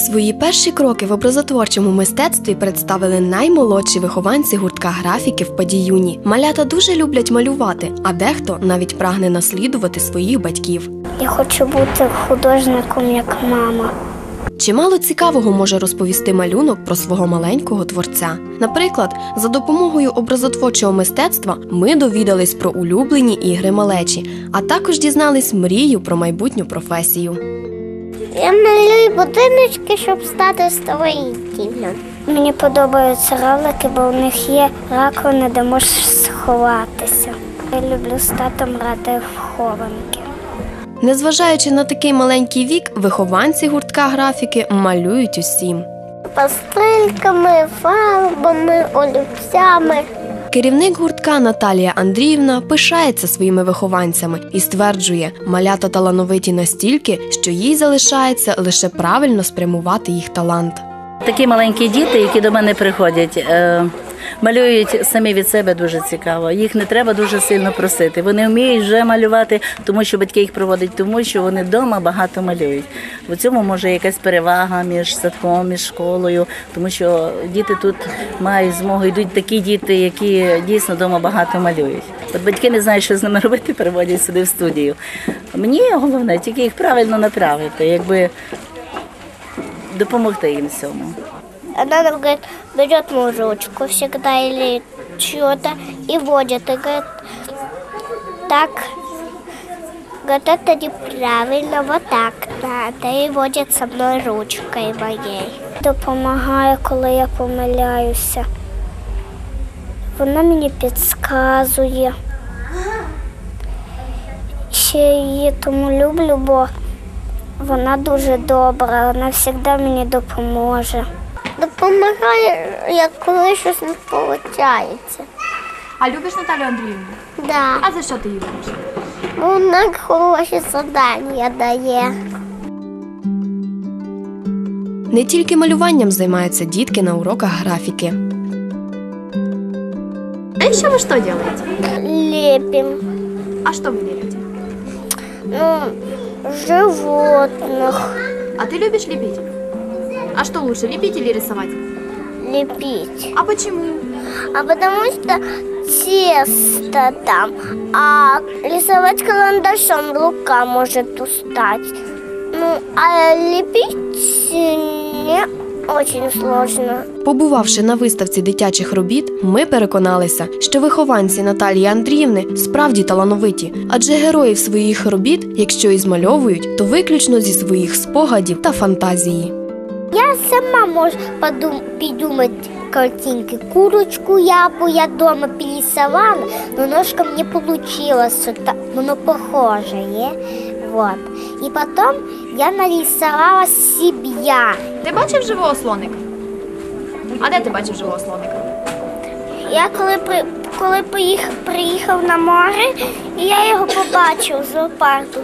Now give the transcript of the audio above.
Свої перші кроки в образотворчому мистецтві представили наймолодші вихованці гуртка графіки в Падіюні. Малята дуже люблять малювати, а дехто навіть прагне наслідувати своїх батьків. Я хочу бути художником, як мама. Чимало цікавого може розповісти малюнок про свого маленького творця. Наприклад, за допомогою образотворчого мистецтва ми довідались про улюблені ігри малечі, а також дізнались мрію про майбутню професію. Я малюю будиночки, щоб стати строїтелем. Мені подобаються равлики, бо у них є раковини, де можеш сховатися. Я люблю з татом грати в хованки. Незважаючи на такий маленький вік, вихованці гуртка графіки малюють усім. Пастельками, фарбами, олівцями. Керівник гуртка Наталія Андріївна пишається своїми вихованцями і стверджує, малята талановиті настільки, що їй залишається лише правильно спрямувати їх талант. Такі маленькі діти, які до мене приходять, е, малюють самі від себе дуже цікаво. Їх не треба дуже сильно просити. Вони вміють вже малювати, тому що батьки їх проводять, тому що вони вдома багато малюють. В цьому може якась перевага між садком, між школою, тому що діти тут мають змогу. Йдуть такі діти, які дійсно вдома багато малюють. От батьки не знають, що з ними робити, переводять сюди в студію. Мені головне тільки їх правильно направити, якби допомогти їм цьому. Она нам говорит, берет мою ручку всегда или что-то и водит. И говорит, так, говорит, это неправильно, вот так надо. І водить со мною ручкою моєю. Допомагає, коли я помиляюся. Вона мені підказує. Ще її тому люблю, бо вона дуже добра, вона завжди мені допоможе. Допомагає, як коли щось не виходить. А любиш Наталю Андріївну? Да. А за що ти її любиш? Вона хороші завдання дає. Не тільки малюванням займаються дітки на уроках графіки. А еще вы что делаете? Лепим. А что вы лепите? Ну, животних А ты любишь лепить? А что лучше, лепить или рисовать? лепить. А почему? А потому что тесто там, а рисовать карандашом рука может устать. Ну, а лепить не очень сложно. Побувавши на виставці дитячих робіт, ми переконалися, що вихованці Наталії Андріївни справді талановиті, адже героїв своїх робіт, якщо і змальовують, то виключно зі своїх спогадів та фантазії. Я сама можу подум- придумать картинки. Курочку я бы я дома перерисовала, но немножко мне получилось, что та- оно похожее. Вот. И потом я нарисовала себя. Ти бачив живого слоника? А де ти бачив живого слоника? Я коли при коли приїхав, приїхав на море, і я його побачив в зоопарку.